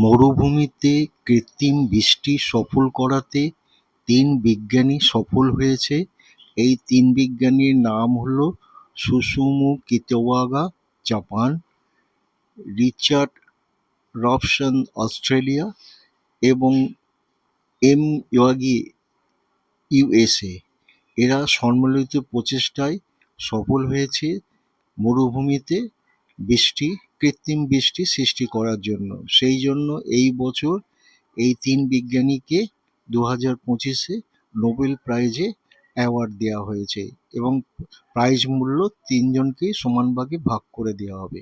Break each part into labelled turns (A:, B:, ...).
A: মরুভূমিতে কৃত্রিম বৃষ্টি সফল করাতে তিন বিজ্ঞানী সফল হয়েছে। এই তিন বিজ্ঞানীর নাম হলো Susumu Kitagawa, Japan, Richard Robson Australia এবং এম ইওয়াগি ইউএসএ। এরা সম্মিলিত প্রচেষ্টায় সফল হয়েছে। মরুভূমিতে বৃষ্টি কৃত্রিম বৃষ্টি সৃষ্টি করার জন্য। সেই জন্য এই বছর এই তিন বিজ্ঞানীকে দু হাজার পঁচিশে নোবেল প্রাইজে অ্যাওয়ার্ড দেওয়া হয়েছে এবং প্রাইজ মূল্য তিনজনকেই সমানভাগে ভাগ করে দেওয়া হবে।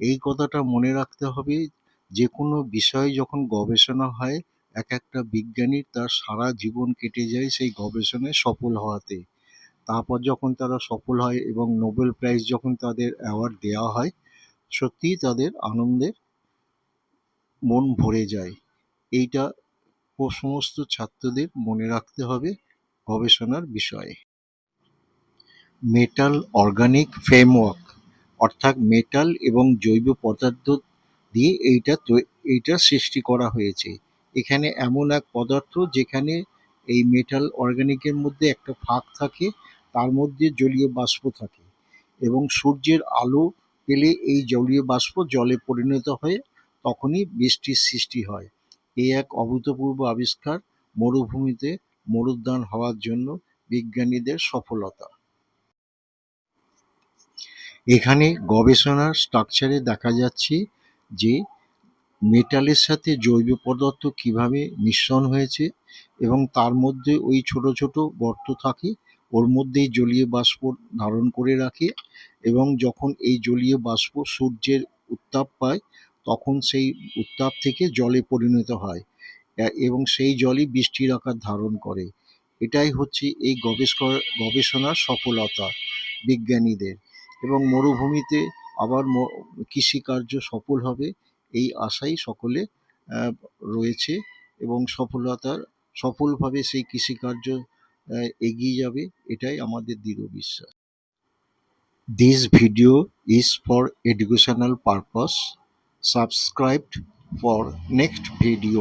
A: এই কথাটা মনে রাখতে হবে, যে কোনো বিষয়ে যখন গবেষণা হয়, এক একটা বিজ্ঞানীর তার সারা জীবন কেটে যায় সেই গবেষণায় সফল হওয়াতে। তারপর যখন তারা সফল হয় এবং নোবেল প্রাইজ যখন তাদের অ্যাওয়ার্ড দেওয়া হয় সত্যিই তাদের আনন্দের মন ভরে যায়। এইটা ও সমস্ত ছাত্রদের মনে রাখতে হবে গবেষণার বিষয়ে। মেটাল অর্গানিক ফ্রেমওয়ার্ক, অর্থাৎ মেটাল এবং জৈব পদার্থ দিয়ে এইটা এইটা সৃষ্টি করা হয়েছে। এখানে এমন এক পদার্থ যেখানে এই মেটাল অর্গানিকের মধ্যে একটা ফাঁক থাকে, তার মধ্যে জলীয় বাষ্প থাকে এবং সূর্যের আলো পেলে এই জলীয় বাষ্প জলে পরিণত হয়ে তখনই বৃষ্টির সৃষ্টি হয়। এই এক অভূতপূর্ব আবিষ্কার, মরুভূমিতে মরুদ্যান হওয়ার জন্য বিজ্ঞানীদের সফলতা। এখানে গবেষণার স্ট্রাকচারে দেখা যাচ্ছে যে মেটালের সাথে জৈব পদার্থ কীভাবে মিশ্রণ হয়েছে এবং তার মধ্যে ওই ছোট ছোট গর্ত থাকে ওর মধ্যেই জলীয় বাষ্প ধারণ করে রাখে এবং যখন এই জলীয় বাষ্প সূর্যের উত্তাপ পায়, তখন সেই উত্তাপ থেকে জলে পরিণত হয় এবং সেই জলই বৃষ্টির আকার ধারণ করে। এটাই হচ্ছে এই গবেষ করা- গবেষণার সফলতা বিজ্ঞানীদের এবং মরুভূমিতে আবার কৃষিকার্য সফল হবে এই আশাই সকলে রয়েছে এবং সফলতার, সফলভাবে সেই কৃষিকার্য এগিয়ে যাবে, এটাই আমাদের দৃঢ় বিশ্বাস। This video is for educational purpose subscribed for next video